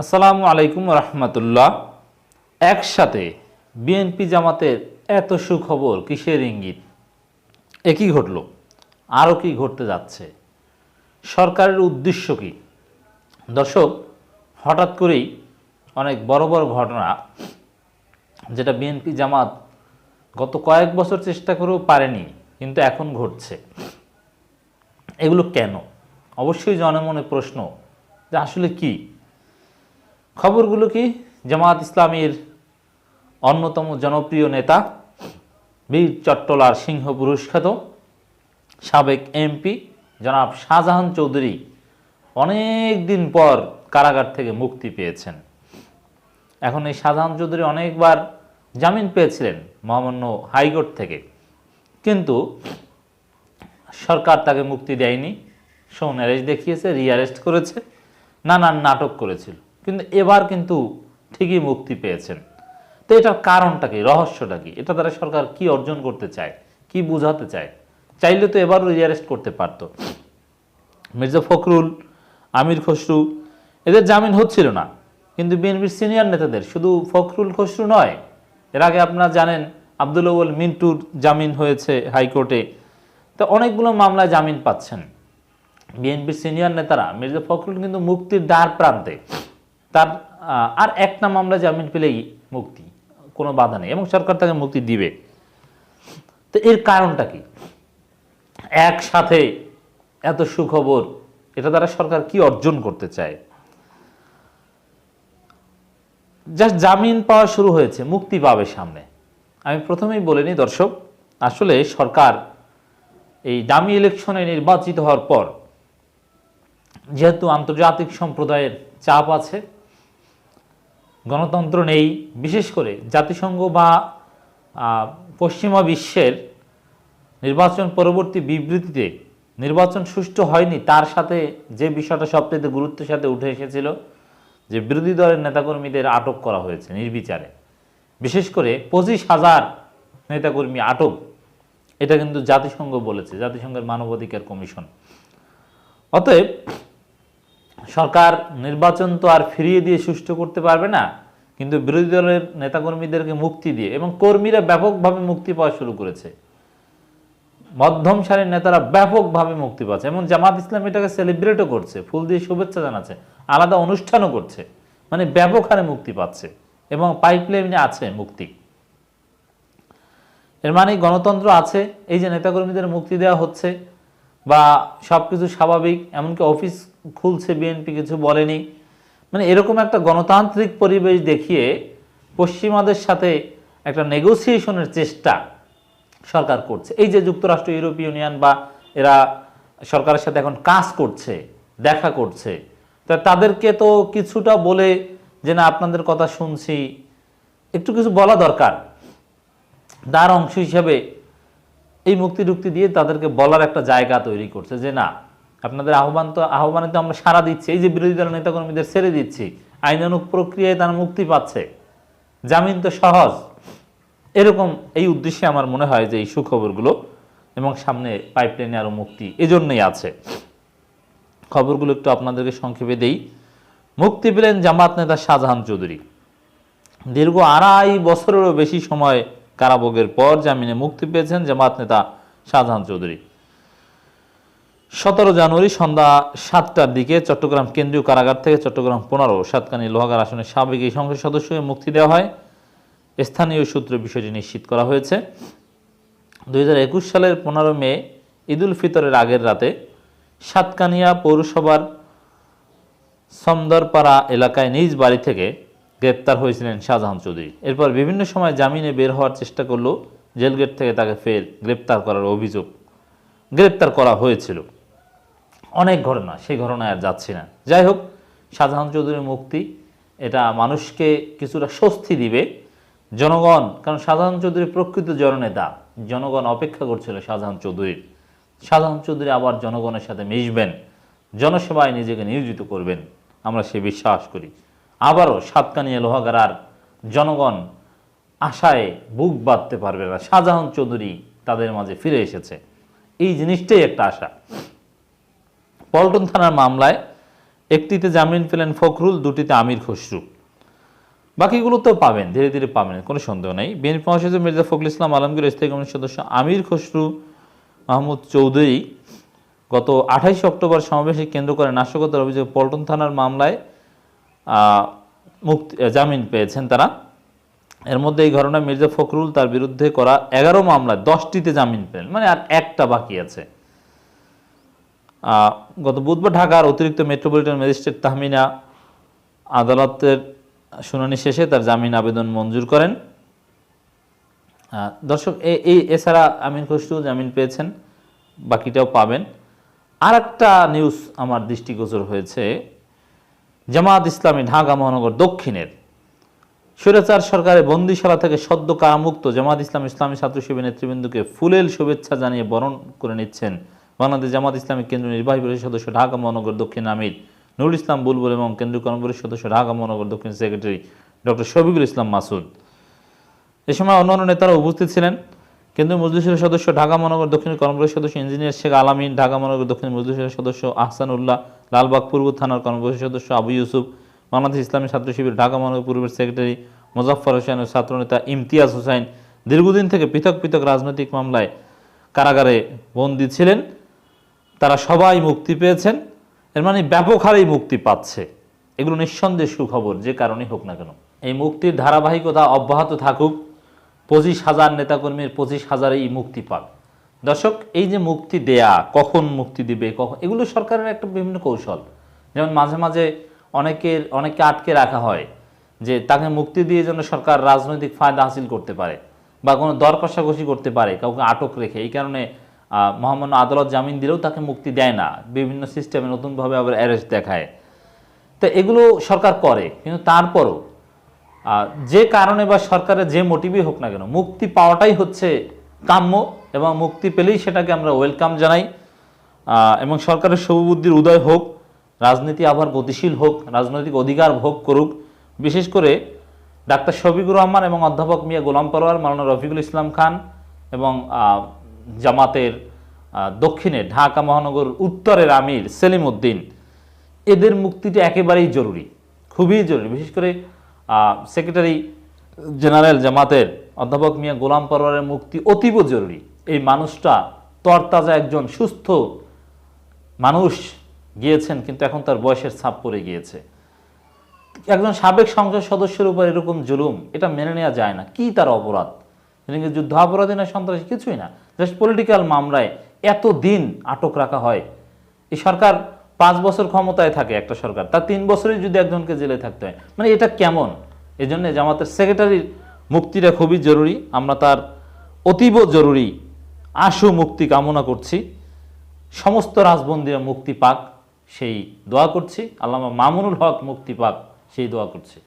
আসসালামু আলাইকুম রহমতুল্লাহ। একসাথে বিএনপি জামাতের এত সুখবর কিসের ইঙ্গিত? একই ঘটল? আরও কি ঘটতে যাচ্ছে? সরকারের উদ্দেশ্য কি? দর্শক, হঠাৎ করেই অনেক বড় বড় ঘটনা যেটা বিএনপি জামাত গত কয়েক বছর চেষ্টা করেও পারেনি, কিন্তু এখন ঘটছে। এগুলো কেন? অবশ্যই জনমনে প্রশ্ন যে আসলে কি? খবরগুলো কি? জামাত ইসলামীর অন্যতম জনপ্রিয় নেতা বীর চট্টলার সিংহ পুরস্খ্যাত সাবেক এমপি জনাব শাহজাহান চৌধুরী অনেক দিন পর কারাগার থেকে মুক্তি পেয়েছেন। এখন এই শাহজাহান চৌধুরী অনেকবার জামিন পেয়েছিলেন মহামান্য হাইকোর্ট থেকে। কিন্তু সরকার তাকে মুক্তি দেয়নি। সোন অ্যারেস্ট দেখিয়েছে, রিঅ্যারেস্ট করেছে, নানান নাটক করেছিল। কিন্তু এবার কিন্তু ঠিকই মুক্তি পেয়েছেন। তো এটার কারণটা কি? রহস্যটা কি? এটা দ্বারা সরকার কি অর্জন করতে চায়? কি বোঝাতে চায়? চাইলে তো এবারও রিঅ্যারেস্ট করতে পারতো। মির্জা ফখরুল, আমির খসরু, এদের জামিন হচ্ছিল না। কিন্তু বিএনপির সিনিয়র নেতাদের, শুধু ফখরুল খসরু নয়, এর আগে আপনারা জানেন আব্দুল আউয়াল মিন্টুর জামিন হয়েছে হাইকোর্টে। তো অনেকগুলো মামলায় জামিন পাচ্ছেন। বিএনপির সিনিয়র নেতারা, মির্জা ফখরুল কিন্তু মুক্তির দ্বার প্রান্তে। তার আর একটা মামলা জামিন পেলেই মুক্তি, কোনো বাধা নেই, এবং সরকার তাকে মুক্তি দিবে। তো এর কারণটা কি? একসাথে এত সুখবর, এটা দ্বারা সরকার কি অর্জন করতে চায়? জাস্ট জামিন পাওয়া শুরু হয়েছে, মুক্তি পাবে সামনে। আমি প্রথমেই বলিনি দর্শক, আসলে সরকার এই দামি ইলেকশনে নির্বাচিত হওয়ার পর যেহেতু আন্তর্জাতিক সম্প্রদায়ের চাপ আছে গণতন্ত্র নেই, বিশেষ করে জাতিসংঘ বা পশ্চিমা বিশ্বের নির্বাচন পরবর্তী বিবৃতিতে নির্বাচন সুষ্ঠু হয়নি, তার সাথে যে বিষয়টা সবচেয়ে গুরুত্বের সাথে উঠে এসেছিল, যে বিরোধী দলের নেতাকর্মীদের আটক করা হয়েছে নির্বিচারে। বিশেষ করে পঁচিশ হাজার নেতাকর্মী আটক, এটা কিন্তু জাতিসংঘ বলেছে, জাতিসংঘের মানবাধিকার কমিশন। অতএব সরকার নির্বাচন তো আর ফিরিয়ে দিয়ে সুষ্ঠু করতে পারবে না, কিন্তু বিরোধী দলের নেতাকর্মীদেরকে মুক্তি দিয়ে এবং কর্মীরা ব্যাপকভাবে মুক্তি পাওয়া শুরু করেছে। মধ্যম সারির নেতারা ব্যাপকভাবে মুক্তি পাচ্ছে। এবং জামাত ইসলাম এটাকে সেলিব্রেটও করছে, ফুল দিয়ে শুভেচ্ছা জানাচ্ছে, আলাদা অনুষ্ঠানও করছে মানে ব্যাপক হারে মুক্তি পাচ্ছে এবং পাইপলাইনে আছে মুক্তি। এর মানে গণতন্ত্র আছে, এই যে নেতাকর্মীদের মুক্তি দেওয়া হচ্ছে বা সব কিছু স্বাভাবিক, এমনকি অফিস খুলছে বিএনপি, কিছু বলেনি। মানে এরকম একটা গণতান্ত্রিক পরিবেশ দেখিয়ে পশ্চিমাদের সাথে একটা নেগোসিয়েশনের চেষ্টা সরকার করছে। এই যে যুক্তরাষ্ট্র, ইউরোপীয় ইউনিয়ন বা এরা সরকারের সাথে এখন কাজ করছে, দেখা করছে, তা তাদেরকে তো কিছুটা বলে যে, না, আপনাদের কথা শুনছি। একটু কিছু বলা দরকার। তার অংশ হিসাবে এই মুক্তি টুক্তি দিয়ে তাদেরকে বলার একটা জায়গা তৈরি করছে যে, না আপনাদের আহ্বান তো আহ্বানে তো আমরা সারা দিচ্ছি, এই যে বিরোধী দল নেতাকর্মীদের ছেড়ে দিচ্ছি আইনানুক প্রক্রিয়ায় তারা মুক্তি পাচ্ছে, জামিন তো সহজ। এরকম এই উদ্দেশ্যে আমার মনে হয় যে এই সুখবরগুলো এবং সামনে পাইপলাইনে আরও মুক্তি এজন্যই আছে। খবরগুলো একটু আপনাদেরকে সংক্ষেপে দেই। মুক্তি পেলেন জামাত নেতা শাহজাহান চৌধুরী। দীর্ঘ আড়াই বছরেরও বেশি সময় কারাভোগের পর জামিনে মুক্তি পেয়েছেন জামাত নেতা শাহজাহান চৌধুরী। সতেরো জানুয়ারি সন্ধ্যা সাতটার দিকে চট্টগ্রাম কেন্দ্রীয় কারাগার থেকে চট্টগ্রাম পনেরো সাতকানি লোহাগার আসনের সাবেক এই সংসদ সদস্যকে মুক্তি দেওয়া হয়। স্থানীয় সূত্রে বিষয়টি নিশ্চিত করা হয়েছে। দু হাজার একুশ সালের পনেরো মে ঈদুল ফিতরের আগের রাতে সাতকানিয়া পৌরসভার সমদরপাড়া এলাকায় নিজ বাড়ি থেকে গ্রেপ্তার হয়েছিলেন শাহজাহান চৌধুরী। এরপর বিভিন্ন সময় জামিনে বের হওয়ার চেষ্টা করলেও জেলগেট থেকে তাকে ফের গ্রেপ্তার করার অভিযোগ গ্রেপ্তার করা হয়েছিল। অনেক ঘটনা, সেই ঘটনায় আর যাচ্ছি না। যাই হোক, শাহজাহান চৌধুরীর মুক্তি, এটা মানুষকে কিছুটা স্বস্তি দিবে। জনগণ, কারণ শাহজাহান চৌধুরী প্রকৃত জননেতা, জনগণ অপেক্ষা করছিল শাহজাহান চৌধুরীর। শাহজাহান চৌধুরী আবার জনগণের সাথে মিশবেন জনসেবায় নিজেকে নিয়োজিত করবেন, আমরা সে বিশ্বাস করি। আবারও সাতকানিয়া লোহাগারার জনগণ আশায় বুক বাঁধতে পারবে না। শাহজাহান চৌধুরী তাদের মাঝে ফিরে এসেছে। এই জিনিসটাই একটা আশা। পল্টন থানার মামলায় একটিতে জামিন পেলেন ফখরুল, দুটিতে আমির খসরু। বাকিগুলো তো পাবেন, ধীরে ধীরে পাবেন, কোনো সন্দেহ নেই। বিএনপি মহাসচিব মির্জা ফখরুল ইসলাম আলমগীর স্থায়ী কমিটির সদস্য আমির খসরু, মাহমুদ চৌধুরী গত আঠাইশে অক্টোবর সমাবেশে কেন্দ্র করে নাশকতার অভিযোগ পল্টন থানার মামলায় মুক্তি জামিন পেয়েছেন তারা। এর মধ্যে এই ঘটনায় মির্জা ফখরুল তার বিরুদ্ধে করা এগারো মামলায় দশটিতে জামিন পেলেন মানে আর একটা বাকি আছে। গত বুধবার ঢাকার অতিরিক্ত মেট্রোপলিটন ম্যাজিস্ট্রেট তাহমিনা আদালতের শুনানি শেষে তার জামিন আবেদন মঞ্জুর করেন। দর্শক এই, এছাড়া আমিন খসরু জামিন পেয়েছেন, বাকিটাও পাবেন। আর একটা নিউজ আমার দৃষ্টিগোচর হয়েছে। জামাত ইসলামী ঢাকা মহানগর দক্ষিণের স্বৈরাচার সরকারের বন্দিশালা থেকে সদ্য কারামুক্ত জামাত ইসলাম ইসলামী ছাত্র নেতৃবৃন্দকে ফুলেল শুভেচ্ছা জানিয়ে বরণ করে নিচ্ছেন বাংলাদেশ জামাত ইসলামী কেন্দ্রীয় নির্বাহী পরিষদ সদস্য ঢাকা মহানগর দক্ষিণ আমির নুরুল ইসলাম বুলবুল এবং কেন্দ্রীয় কর্মপরিষদ সদস্য ঢাকা মহানগর দক্ষিণ সেক্রেটারি ডক্টর শফিকুল ইসলাম মাসুদ। এ সময় অন্যান্য নেতারা উপস্থিত ছিলেন। কেন্দ্রীয় মজলিসের সদস্য ঢাকা মহানগর দক্ষিণ কর্মপরিষদ সদস্য ইঞ্জিনিয়ার শেখ আলামিন, ঢাকা মহানগর দক্ষিণ মজলিসের সদস্য আহসানুল্লাহ, লালবাগ পূর্ব থানার কর্মপরিষদ সদস্য আবু ইউসুফ, বাংলাদেশ ইসলামী ছাত্র শিবির ঢাকা মহানগর পূর্বের সেক্রেটারি মোজাফফর হোসেন ও ছাত্রনেতা ইমতিয়াজ হোসেন দীর্ঘদিন থেকে পৃথক পৃথক রাজনৈতিক মামলায় কারাগারে বন্দী ছিলেন। তারা সবাই মুক্তি পেয়েছেন। এর মানে ব্যাপক হারেই মুক্তি পাচ্ছে। এগুলো নিঃসন্দেহ সুখবর, যে কারণেই হোক না কেন। এই মুক্তির ধারাবাহিকতা অব্যাহত থাকুক। পঁচিশ হাজার নেতাকর্মীর পঁচিশ হাজারেই মুক্তি পাক। দর্শক, এই যে মুক্তি দেয়া, কখন মুক্তি দিবে, কখন, এগুলো সরকারের একটা বিভিন্ন কৌশল। যেমন মাঝে মাঝে অনেকের, অনেককে আটকে রাখা হয় যে তাকে মুক্তি দিয়ে যেন সরকার রাজনৈতিক ফায়দা হাসিল করতে পারে বা কোনো দর কষাকষি করতে পারে, কাউকে আটক রেখে। এই কারণে মহামান্য আদালত জামিন দিলেও তাকে মুক্তি দেয় না। বিভিন্ন সিস্টেমে নতুনভাবে আবার অ্যারেস্ট দেখায়। তো এগুলো সরকার করে, কিন্তু তারপরও যে কারণে বা সরকারের যে মোটিভই হোক না কেন, মুক্তি পাওয়াটাই হচ্ছে কাম্য এবং মুক্তি পেলেই সেটাকে আমরা ওয়েলকাম জানাই। এবং সরকারের শুভবুদ্ধির উদয় হোক, রাজনীতি আবার গতিশীল হোক, রাজনৈতিক অধিকার ভোগ করুক। বিশেষ করে ডাক্তার শফিকুর রহমান এবং অধ্যাপক মিয়া গোলাম পরোয়ার, মাওলানা রফিকুল ইসলাম খান এবং জামাতের দক্ষিণে ঢাকা মহানগর উত্তরের আমির সেলিম উদ্দিন, এদের মুক্তিটা একেবারেই জরুরি, খুবই জরুরি। বিশেষ করে সেক্রেটারি জেনারেল জামাতের অধ্যাপক মিয়া গোলাম পরোয়ারের মুক্তি অতীব জরুরি। এই মানুষটা তরতাজা একজন সুস্থ মানুষ গিয়েছেন, কিন্তু এখন তার বয়সের ছাপ পড়ে গিয়েছে। একজন সাবেক সংসদ সদস্যের উপর এরকম জুলুম, এটা মেনে নেওয়া যায় না। কি তার অপরাধ? যুদ্ধ অপরাধী না সন্ত্রাসী, কিছুই না। জাস্ট পলিটিক্যাল মামলায় এত দিন আটক রাখা হয়। এই সরকার পাঁচ বছর ক্ষমতায় থাকে একটা সরকার, তার তিন বছরই যদি একজনকে জেলে থাকতে হয় মানে এটা কেমন? এই জন্য জামাতের সেক্রেটারির মুক্তিটা খুবই জরুরি, আমরা তার অতীব জরুরি আশু মুক্তি কামনা করছি। সমস্ত রাজবন্দীরা মুক্তি পাক, সেই দোয়া করছি। আল্লামা মামুনুল হক মুক্তি পাক, সেই দোয়া করছি।